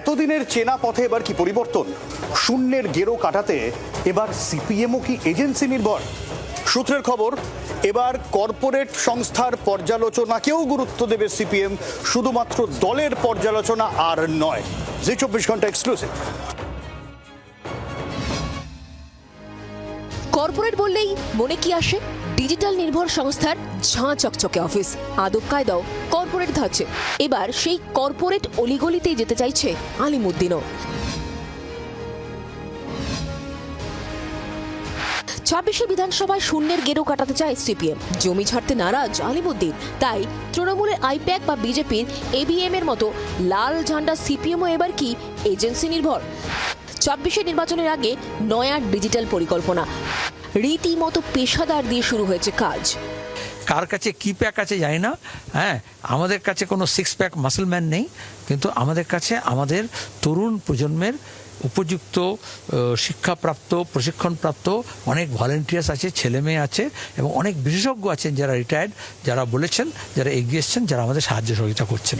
এতদিনের চেনা পথে এবার কি পরিবর্তন? শূন্যের গেরো কাটাতে এবার সিপিএমও কি এজেন্সি নির্ভর? সূত্রের খবর, এবার কর্পোরেট সংস্থার পর্যালোচনাকেও গুরুত্ব দেবে সিপিএম শুধুমাত্র দলের পর্যালোচনা আর নয়। যে চব্বিশ ঘণ্টা এক্সক্লুসিভ কর্পোরেট বললেই মনে কি আসে? ডিজিটাল নির্ভর সংস্থার ঝাঁ চকচকে অফিস। আদব কায়দাও। কর্পোরেট ধাঁচে। এবার সেই কর্পোরেট অলিগলিতেই যেতে চাইছে আলিমুদ্দিনও। ছাব্বিশে বিধানসভায় শূন্যের গেরো কাটাতে চায় সিপিএম। জমি ছাড়তে নারাজ আলিমুদ্দিন। তাই তৃণমূলের আইপ্যাক বা বিজেপির এবিএম এর মতো লাল ঝান্ডা সিপিএমও এবার কি এজেন্সি নির্ভর? ছাব্বিশে নির্বাচনের আগে নয়া ডিজিটাল পরিকল্পনা। রীতিমতো পেশাদার দিয়ে শুরু হয়েছে কাজ। কার কাছে কি প্যাক আছে জানি না। হ্যাঁ আমাদের কাছে কোনো সিক্স প্যাক মাসলম্যান নেই। কিন্তু আমাদের কাছে আমাদের তরুণ প্রজন্মের উপযুক্ত শিক্ষাপ্রাপ্ত, প্রশিক্ষণপ্রাপ্ত অনেক ভলেন্টিয়ার্স আছে, ছেলে মেয়ে আছে এবং অনেক বিশেষজ্ঞ আছেন যারা রিটায়ার্ড যারা বলেছেন, যারা এগিয়ে এসছেন, যারা আমাদের সাহায্য সহযোগিতা করছেন।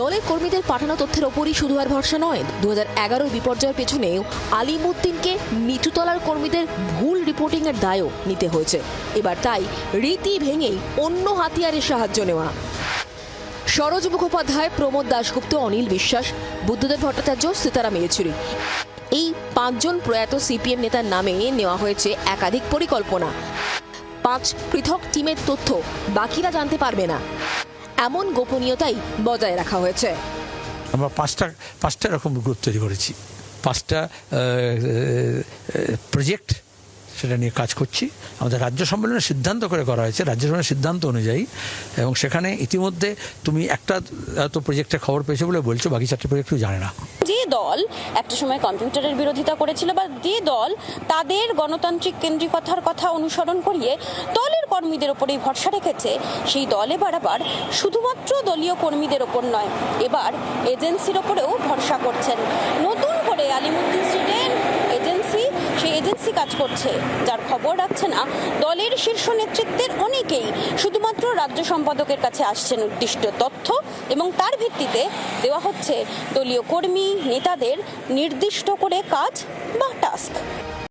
দলের কর্মীদের পাঠানো তথ্যের ওপরই শুধু আর ভরসা নয় দু হাজার বিপর্যয়ের পেছনেও আলিমুদ্দিনকে নিচুতলার কর্মীদের ভুল রিপোর্টিং এর দায়ও নিতে হয়েছে। এবার তাই রীতি ভেঙেই অন্য হাতিয়ারের সাহায্য নেওয়া। সরোজ মুখোপাধ্যায়, প্রমোদ দাশগুপ্ত, অনিল বিশ্বাস, বুদ্ধদেব ভট্টাচার্য, সীতারাম ইয়েচুরি। এই পাঁচজন প্রয়াত সিপিএম নেতার নামে নেওয়া হয়েছে একাধিক পরিকল্পনা। পাঁচ পৃথক টিমের তথ্য বাকিরা জানতে পারবে না। এমন গোপনীয়তাই বজায় রাখা হয়েছে। আমরা পাঁচটা পাঁচটা রকম গ্রুপ তৈরি করেছি। পাঁচটা প্রজেক্ট সেটা নিয়ে কাজ করছি। আমাদের রাজ্য সম্মেলনের সিদ্ধান্ত করে করা হয়েছে, রাজ্য সম্মেলনের সিদ্ধান্ত অনুযায়ী। এবং সেখানে ইতিমধ্যে তুমি একটা তো প্রজেক্টের খবর পেয়েছ বলে বলছো, বাকি চারটে প্রজেক্ট জানে না। যে দল একটা সময় কম্পিউটারের বিরোধিতা করেছিল বা যে দল তাদের গণতান্ত্রিক কেন্দ্রিকতার কথা অনুসরণ করিয়ে দলের কর্মীদের ওপরেই ভরসা রেখেছে, সেই দল এবার আবার শুধুমাত্র দলীয় কর্মীদের ওপর নয়, এবার এজেন্সির ওপরেও ভরসা করছেন করছে যার খবর রাখছে না দলের শীর্ষ নেতৃত্বের অনেকেই। শুধুমাত্র রাজ্য সম্পাদকের কাছে আসছেন উদ্দিষ্ট তথ্য এবং তার ভিত্তিতে দেওয়া হচ্ছে দলীয় কর্মী, নেতাদের নির্দিষ্ট করে কাজ বা টাস্ক।